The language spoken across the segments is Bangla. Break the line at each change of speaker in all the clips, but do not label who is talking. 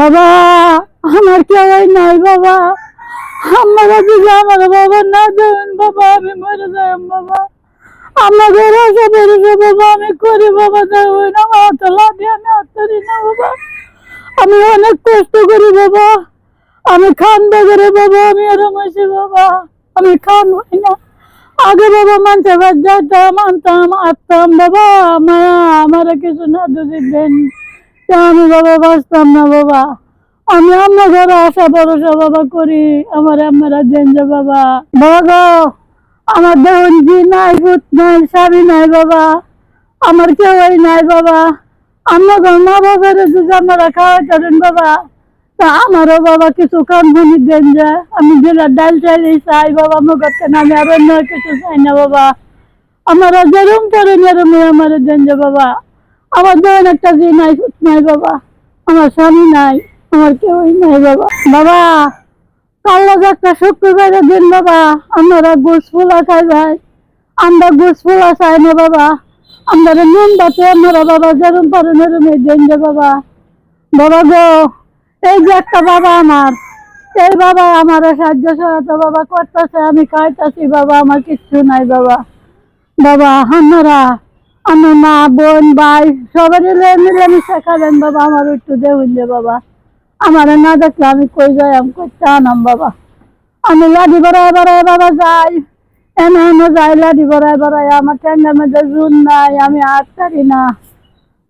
বাবা, আমার কেউ নাই বাবা। আমার দিলে আমার বাবা না দেন বাবা, আমি মরে যাই বাবা। আমাদের আশা বেরোবে বাবা, আমি করি বাবা দেব না, হাত লাগে আমি হাততারি না বাবা। আমি অনেক কষ্ট করি বাবা। আমি খান বাজারে বাবা, আমি এরম আছি বাবা। আমি খান হই না। আগে বাবা মানতে যেতাম আনতাম আসতাম বাবা। মায়া আমার কিছু না যদি দেন আমি বাবা বাঁচতাম না বাবা। আমি আমার ঘরে আশা ভরসা বাবা করি। আমার আমরা দেন যে বাবা বাবা গো, আমার দেহন জি নাই ভূত নাই স্বামী নাই বাবা। আমার কেউই নাই বাবা। আমরা ঘর মা বাবার যদি আপনারা খাওয়াইতেন বাবা। তা আমারও বাবা কিছু কাম হানি দেন যে। আমি যেটা ডাল চাইলেই চাই বাবা আমার না আমি আর কিছু চাই না বাবা। আমার যেরম করেন এরম আমার দেন যে বাবা। আমার দেন একটা জি নাই নাই বাবা। আমার স্বামী নাই, আমার কেউই নাই বাবা। বাবা, কাল একটা শুক্রবারের দিন বাবা। আমরা গোস ফুলা খাই ভাই। আমরা গোস ফুলা চাই না বাবা। আমরা নুন বাতে আমরা বাবা যেরম পারেন এরম দেন যে বাবা। বাবা গো, এই যে একটা বাবা আমার, এই বাবা আমার সাহায্য সহায়তা বাবা করতেছে, আমি খাইতেছি বাবা, আমার কিচ্ছু নাই বাবা। বাবা, আপনারা আমার মা, বোন, ভাই সবারই মিলেমিশে খাবেন বাবা, আমার একটু দেউন যে বাবা। আমার না দেখলে আমি কই যাই, আমি করতে আনাম বাবা। আমি লাডি বড়ায় বড়ায় বাবা যাই, এনে এনে যাই লাডি বড়ায় বড়ায় আমার ট্যাঙ্গার মধ্যে জুন নাই, আমি হাত পারি না।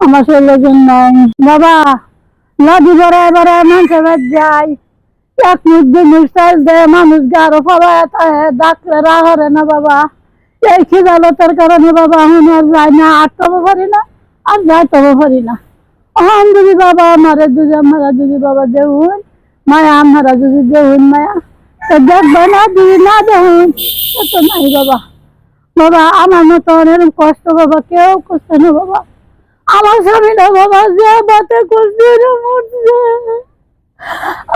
আমার শরীরে জুন নাই। বাবা লাডি বড়ায় বড়ায় মানুষের বাড়ি যাই। এক মুখ দুই মুখ চাইল দেয় মানুষ ফলায় থাকে ডাকলে রাহরে না বাবা। এই খিদালতার কারণে বাবা আমি আর যাই না আটকাবো পারি না, আর যাইতেও পারি না। অহন যদি বাবা আমারে যদি, আমরা যদি বাবা দেউন মায়া আমরা যদি দেউন মায়া, তো দেখবে না, যদি না দেউন তো নাই বাবা। বাবা, আমার মতো এরকম কষ্ট বাবা, কেউ করছে না বাবা। আমার স্বামী না বাবা, যে বাতে করছে মরছে।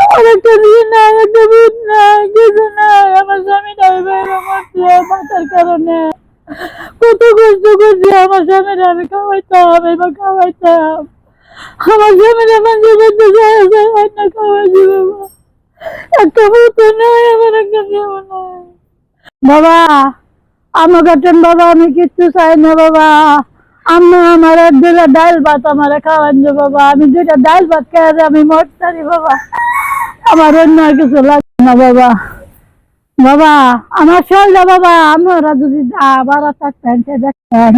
আমার একটা দিন নাই, একটা দিন নাই, কিছু নাই, আমার স্বামী নাই বেরো মরছে কত কষ্ট করছি, আমার স্বামীরা আমি খাওয়াইতাম, এবার খাওয়াইতাম। আমার স্বামীরা করতে যায় অন্য একটা নাই, আমার একটা জীবন বাবা আমার কাটেন বাবা, আমি কিচ্ছু চাই না, বাবা। আমি আমার এক দুটা ডাল ভাত আমার খাওয়ান যে বাবা। আমি দুটা ডাল ভাত খেয়ে আমি মরতারি, বাবা। আমার অন্য কিছু লাগবে না, বাবা। বাবা, আমার শরীরটা বাবা আমরা যদি আবার থাকতেন সে দেখতেন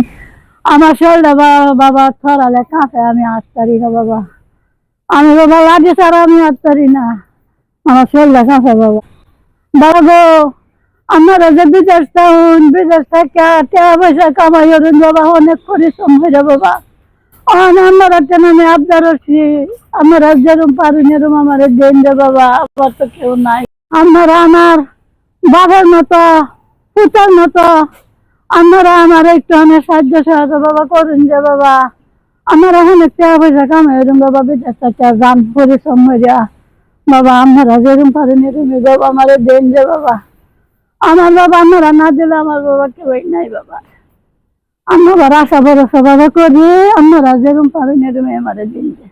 আমার শরীরটা বাবা বাবা ছড়ালে কাঁপে, আমি আসতারি না বাবা। আমি বাবা লাগে ছাড়া আমি আসতারি না। আমার শরীরটা কাঁপে বাবা। বাবা গো আমরা যে বিদেশ টাউন বিদেশ থেকে টাকা পয়সা কামাই করুন, বাবা, অনেক পরিশ্রম হয়ে বাবা। আমরা কেন আমি আবদার আছি আমরা যেরকম পারুন এরকম আমার দেন যে বাবা, আবার তো কেউ নাই। আমরা আমার বাবার মতো পুতার মতো। আমরা আমার একটু অনেক সাহায্য সহায়তা বাবা করুন যে বাবা। আমরা অনেক টাকা পয়সা কামাই করুন বাবা, বিদেশ থেকে যান পরিশ্রম হইয়া বাবা আমরা যেরকম পারেন এরকম বাবা আমার দেন যে বাবা। আমার বাবা আমরা না দিলে আমার বাবা কেউই নাই বাবা। আমরা আশা ভরসা বাবা করি আমরা যেরকম পারেন এরকম আমার দিন যে।